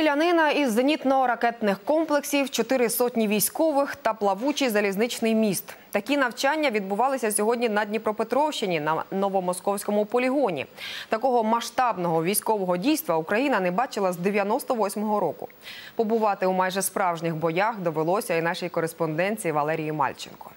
Стрілянина із зенітно-ракетних комплексів, чотири сотні військових та плавучий залізничний міст. Такі навчання відбувалися сьогодні на Дніпропетровщині на новомосковському полігоні. Такого масштабного військового дійства Україна не бачила з 98-го року. Побувати у майже справжніх боях довелося і нашій кореспонденції Валерії Мальченко.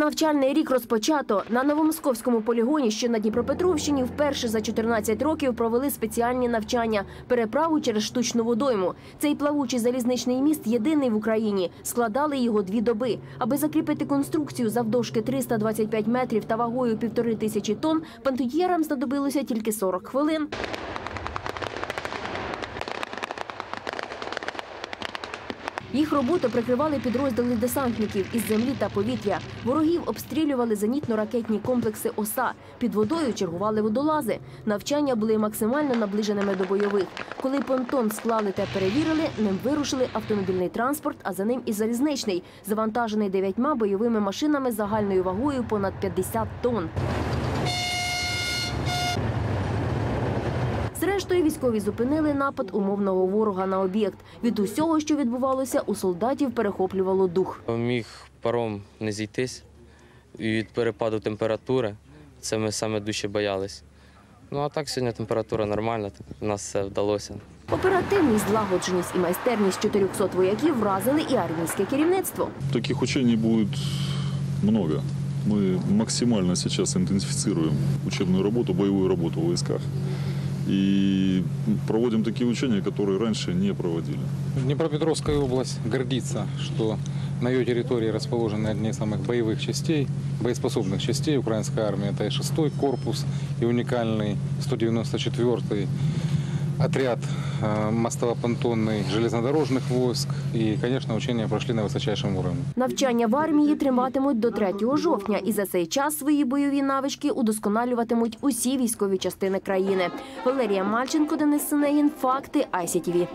Навчальний рік розпочато на новомосковському полігоні, що на Дніпропетровщині, вперше за 14 років провели спеціальні навчання переправу через штучну водойму. Цей плавучий залізничний міст єдиний в Україні. Складали його дві доби. Аби закріпити конструкцію завдовжки 325 метрів та вагою півтори тисячі тонн, пантудьєрам знадобилося тільки 40 хвилин. Їх роботу прикривали підрозділи десантників із землі та повітря. Ворогів обстрілювали зенітно-ракетні комплекси ОСА. Під водою чергували водолази. Навчання були максимально наближеними до бойових. Коли понтон склали та перевірили, ним вирушили автомобільний транспорт, а за ним і залізничний, завантажений дев'ятьма бойовими машинами загальною вагою понад 50 тонн. Зрештою, військові зупинили напад умовного ворога на об'єкт. Від усього, що відбувалося, у солдатів перехоплювало дух. Міг паром не зійтись і від перепаду температури. Це ми саме дужче боялись. Ну а так сьогодні температура нормальна, так у нас все вдалося. Оперативність, злагодженість і майстерність 400 вояків вразили і армійське керівництво. Таких учений будет много. Мы максимально сейчас интенсифицируем учебную работу, боевую работу в войсках И проводим такие учения, которые раньше не проводили. Днепропетровская область гордится, что на ее территории расположены одни из самых боевых частей, боеспособных частей украинской армии. Это и 6-й корпус, и уникальный 194-й отряд э, мостово-понтонный железнодорожных войск. И, конечно, учения прошли на высочайшем уровне. Навчання в армії триватимуть до 3 жовтня, і за цей час свої бойові навички удосконалюватимуть усі військові частини країни. Валерія Мальченко, Денис Синегін. Факти ICTV.